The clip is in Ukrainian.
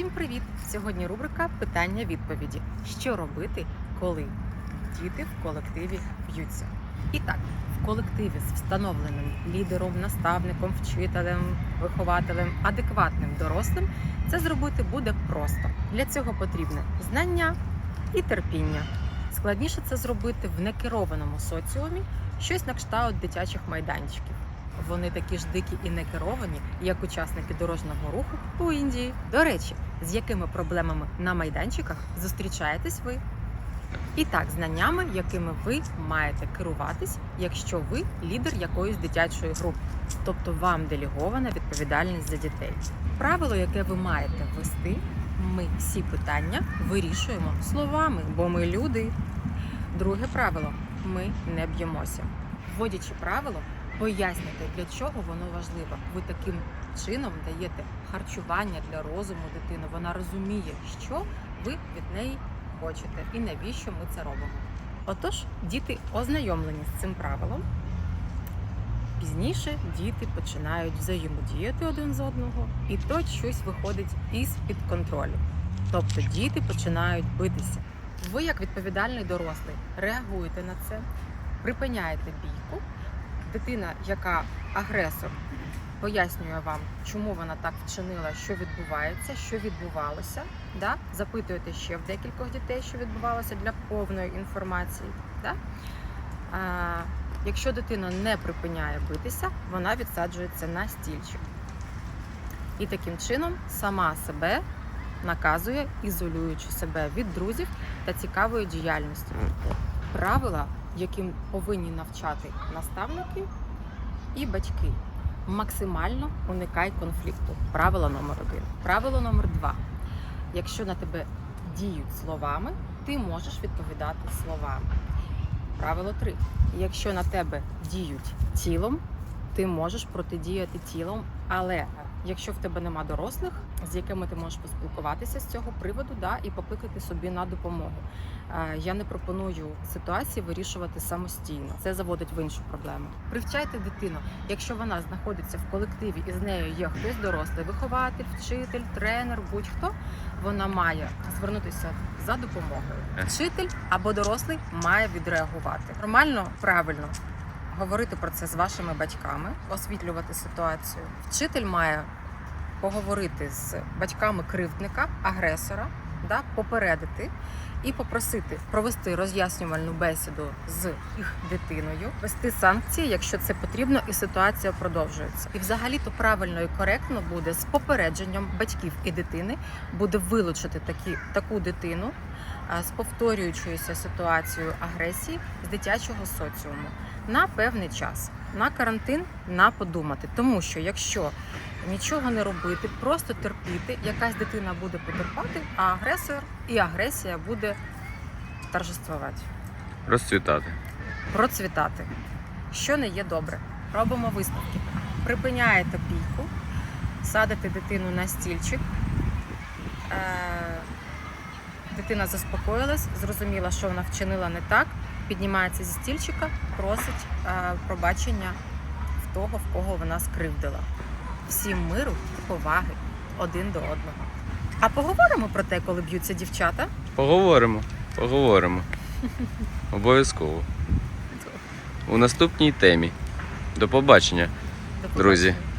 Всім привіт! Сьогодні рубрика питання-відповіді. Що робити, коли діти в колективі б'ються? І так, в колективі з встановленим лідером, наставником, вчителем, вихователем, адекватним дорослим це зробити буде просто. Для цього потрібне знання і терпіння. Складніше це зробити в некерованому соціумі, щось на кшталт дитячих майданчиків. Вони такі ж дикі і некеровані, як учасники дорожнього руху у Індії. До речі, з якими проблемами на майданчиках зустрічаєтесь ви? І так, знаннями, якими ви маєте керуватись, якщо ви лідер якоїсь дитячої групи, тобто вам делегована відповідальність за дітей. Правило, яке ви маєте ввести, ми всі питання вирішуємо словами, бо ми люди. Друге правило ми не б'ємося. Вводячи правило, пояснюйте, для чого воно важливо. Ви таким чином даєте харчування для розуму дитини. Вона розуміє, що ви від неї хочете і навіщо ми це робимо. Отож, діти ознайомлені з цим правилом. Пізніше діти починають взаємодіяти один з одного, і то щось виходить із-під контролю. Тобто діти починають битися. Ви, як відповідальний дорослий, реагуєте на це, припиняєте бійку. Дитина, яка агресор, пояснює вам, чому вона так вчинила, що відбувається, що відбувалося. Да? Запитуєте ще в декількох дітей, що відбувалося для повної інформації. Да? А, якщо дитина не припиняє битися, вона відсаджується на стільчик. І таким чином сама себе наказує, ізолюючи себе від друзів та цікавої діяльності. Правила, яким повинні навчати наставники і батьки. Максимально уникай конфлікту. Правило номер один. Правило номер два. Якщо на тебе діють словами, ти можеш відповідати словами. Правило три. Якщо на тебе діють тілом, ти можеш протидіяти тілом, але якщо в тебе нема дорослих, з якими ти можеш поспілкуватися з цього приводу, да, і покликати собі на допомогу. Е, Я не пропоную ситуації вирішувати самостійно. Це заводить в іншу проблему. Привчайте дитину, якщо вона знаходиться в колективі і з нею є хтось дорослий, вихователь, вчитель, тренер, будь-хто, вона має звернутися за допомогою. Вчитель або дорослий має відреагувати. Нормально, правильно. Говорити про це з вашими батьками, освітлювати ситуацію. Вчитель має поговорити з батьками кривдника, агресора, да, попередити і попросити провести роз'яснювальну бесіду з їх дитиною, вести санкції, якщо це потрібно, і ситуація продовжується. І взагалі то правильно і коректно буде з попередженням батьків і дитини буде вилучити такі таку дитину з повторюючоюся ситуацією агресії з дитячого соціуму на певний час. На карантин на подумати, тому що якщо нічого не робити, просто терпіти, якась дитина буде потерпати, а агресор і агресія буде торжествувати, Розцвітати. процвітати, що не є добре. Робимо висновки. Припиняєте бійку, садите дитину на стільчик. Е, Дитина заспокоїлась, зрозуміла, що вона вчинила не так, піднімається зі стільчика, просить е, пробачення в того, в кого вона скривдила. Всім миру і поваги один до одного. А поговоримо про те, коли б'ються дівчата. Поговоримо. Поговоримо. Обов'язково. У наступній темі. До побачення. До Друзі. побачення.